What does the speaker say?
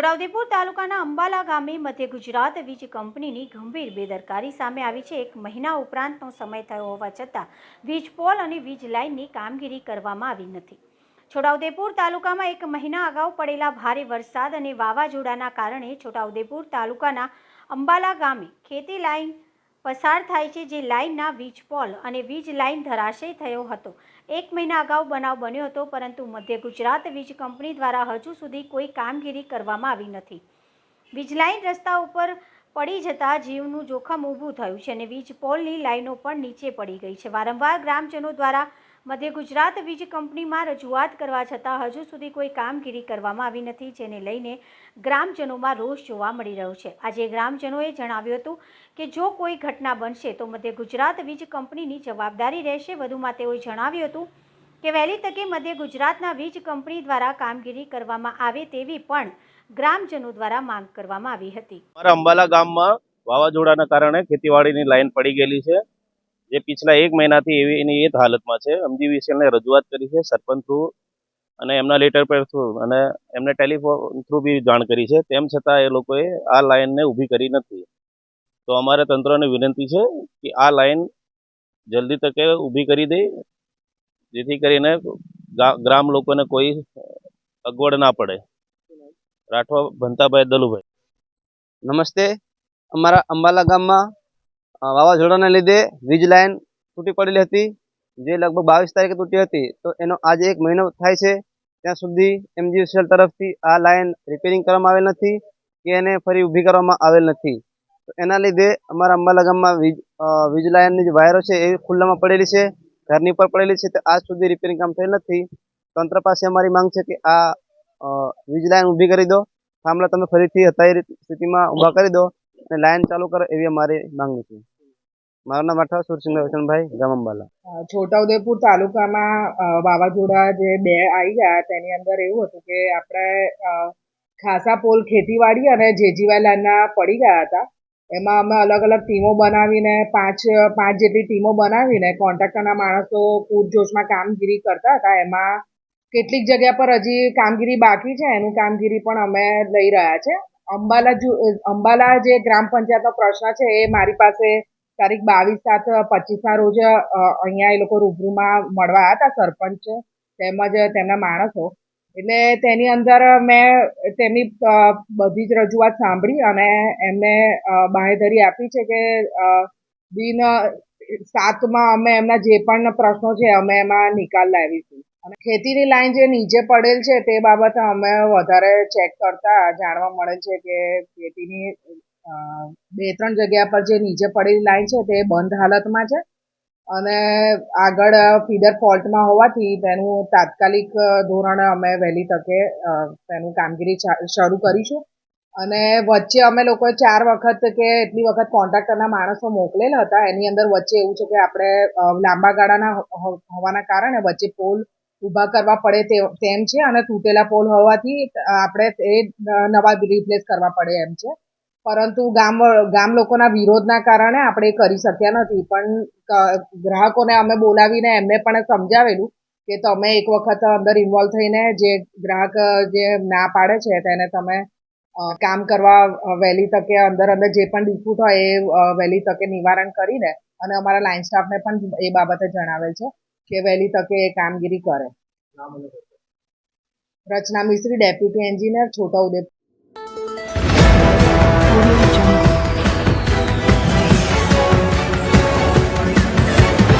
છોટાઉદેપુર તાલુકાના અંબાલા ગામે મધ્ય ગુજરાત વીજ કંપનીની ગંભીર બેદરકારી સામે આવી છે. એક મહિના ઉપરાંતનો સમય થયો હોવા છતાં વીજ પોલ અને વીજ લાઇનની કામગીરી કરવામાં આવી નથી. છોટાઉદેપુર તાલુકામાં એક મહિના અગાઉ પડેલા ભારે વરસાદ અને વાવાઝોડાના કારણે છોટાઉદેપુર તાલુકાના અંબાલા ગામે ખેતી લાઇન પસાર થાય છે જે લાઇનના વીજ પોલ અને વીજ લાઇન ધરાશય થયો હતો. એક મહિના અગાઉ બનાવ બન્યો હતો, પરંતુ મધ્ય ગુજરાત વીજ કંપની દ્વારા હજુ સુધી કોઈ કામગીરી કરવામાં આવી નથી. વીજ લાઇન રસ્તા ઉપર પડી જતા જીવનું જોખમ ઊભું થયું છે અને વીજ પોલની લાઇનો પણ નીચે પડી ગઈ છે. વારંવાર ગ્રામજનો દ્વારા મધ્ય ગુજરાત વીજ કંપનીમાં રજૂઆત કરવા છતાં હજુ સુધી કોઈ કામગીરી કરવામાં આવી નથી, જેને લઈને ગ્રામજનોમાં રોષ જોવા મળી રહ્યો છે. આજે ગ્રામજનોએ જણાવ્યું હતું કે જો કોઈ ઘટના બનશે તો મધ્ય ગુજરાત વીજ કંપનીની જવાબદારી રહેશે. વધુમાં તેઓએ જણાવ્યું હતું કે વહેલી તકે મધ્ય ગુજરાતના વીજ કંપની દ્વારા કામગીરી કરવામાં આવે તેવી પણ ગ્રામજનો દ્વારા માંગ કરવામાં આવી હતી. અંબાલા ગામમાં વાવાઝોડાના કારણે ખેતીવાડીની લાઈન પડી ગયેલી છે. જે પિછલા એક મહિનાથી એવી એની એ જ હાલતમાં છે. એમજીવીસીએલને રજૂઆત કરી છે સરપંચ થ્રુ અને એમના લેટર પર થ્રુ અને એમને ટેલિફોન થ્રુ બી જાણ કરી છે. તેમ છતાં એ લોકોએ આ લાઇનને ઊભી કરી નથી. તો અમારે તંત્રને વિનંતી છે કે આ લાઇન જલ્દી તકે ઊભી કરી દે, જેથી કરીને ગ્રામ લોકોને કોઈ અગવડ ના પડે. રાઠવા, ભંતાભાઈ દલુભાઈ. નમસ્તે. અમારા અંબાલા ગામમાં વાવાઝોડાના લીધે વીજ લાઇન તૂટી પડેલી હતી. જે લગભગ બાવીસ તારીખે તૂટી હતી. તો એનો આજે એક મહિનો થાય છે. ત્યાં સુધી એમજીવીસીએલ તરફથી આ લાઇન રિપેરિંગ કરવામાં આવેલ નથી કે એને ફરી ઊભી કરવામાં આવેલ નથી. તો એના લીધે અમારા અંબાલા ગામમાં વીજ વીજ લાઇનની જે વાયરો છે એ ખુલ્લામાં પડેલી છે. ઘરની પર પડેલી છે. તો આજ સુધી રિપેરિંગ કામ થયેલ નથી. તંત્ર પાસે અમારી માંગ છે કે આ વીજ લાઇન ઊભી કરી દો. થાંભલા તમે ફરીથી હતા સ્થિતિમાં ઊભા કરી દો અને લાઇન ચાલુ કરો એવી અમારી માંગણી છે. મારું નામ રાઠવા સુરસિંહ વસનભાઈ ગામ અંબાલા અ, છોટાઉદેપુર તાલુકામાં વાવાઝોડા જે બે આવી ગયા તેની અંદર એવું હતું કે આપણે ખાસા પોલ ખેતીવાડી અને જેજીવાલાના પડી ગયા હતા. એમાં અમે અલગ અલગ ટીમો બનાવીને પાંચ પાંચ જેટલી ટીમો બનાવીને કોન્ટ્રાક્ટરના માણસો પૂરજોશમાં કામગીરી કરતા હતા. એમાં કેટલીક જગ્યા પર હજી કામગીરી બાકી છે. એનું કામગીરી પણ અમે લઈ રહ્યા છે. અંબાલા અંબાલા જે ગ્રામ પંચાયતનો પ્રશ્ન છે એ મારી પાસે તારીખ બાવીસ સાત પચીસના રોજ અહીંયા એ લોકો રૂબરૂમાં મળવા હતા, સરપંચ તેમજ તેમના માણસો. એટલે તેની અંદર મેં તેમની બધી જ રજૂઆત સાંભળી અને એમને બાહેધરી આપી છે કે દિન સાતમાં અમે એમના જે પણ પ્રશ્નો છે અમે એમાં નિકાલ લાવીશું. અને ખેતીની લાઈન જે નીચે પડેલ છે તે બાબતે અમે વધારે ચેક કરતા જાણવા મળે છે કે ખેતીની બે, ત્રણ જગ્યા પર જે નીચે પડેલી લાઈન છે તે બંધ હાલતમાં છે. અને આગળ ફીડર ફોલ્ટમાં હોવાથી તેનું તાત્કાલિક ધોરણે અમે વહેલી તકે તેનું કામગીરી શરૂ કરીશું. અને વચ્ચે અમે લોકોએ ચાર વખત કે એટલી વખત કોન્ટ્રાક્ટરના માણસો મોકલેલા હતા. એની અંદર વચ્ચે એવું છે કે આપણે લાંબા ગાળાના હોવાના કારણે વચ્ચે પોલ ઊભા કરવા પડે તેમ છે અને તૂટેલા પોલ હોવાથી આપણે તે નવા રિપ્લેસ કરવા પડે એમ છે. પરંતુ ગામ ગામ લોકોના વિરોધના કારણે આપણે કરી શક્યા નથી. પણ ગ્રાહકોને અમે બોલાવીને એમને પણ સમજાવેલું કે તમે એક વખત અંદર ઇન્વોલ્વ થઈને જે ગ્રાહક જે ના પાડે છે તેને તમે કામ કરવા વહેલી તકે અંદર અંદર જે પણ ડિસ્પ્યુટ હોય એ વહેલી તકે નિવારણ કરીને અને અમારા લાઇન સ્ટાફને પણ એ બાબતે જણાવેલ છે કે વહેલી તકે એ કામગીરી કરે. Rachana Mistry deputy engineer Chhotaudepur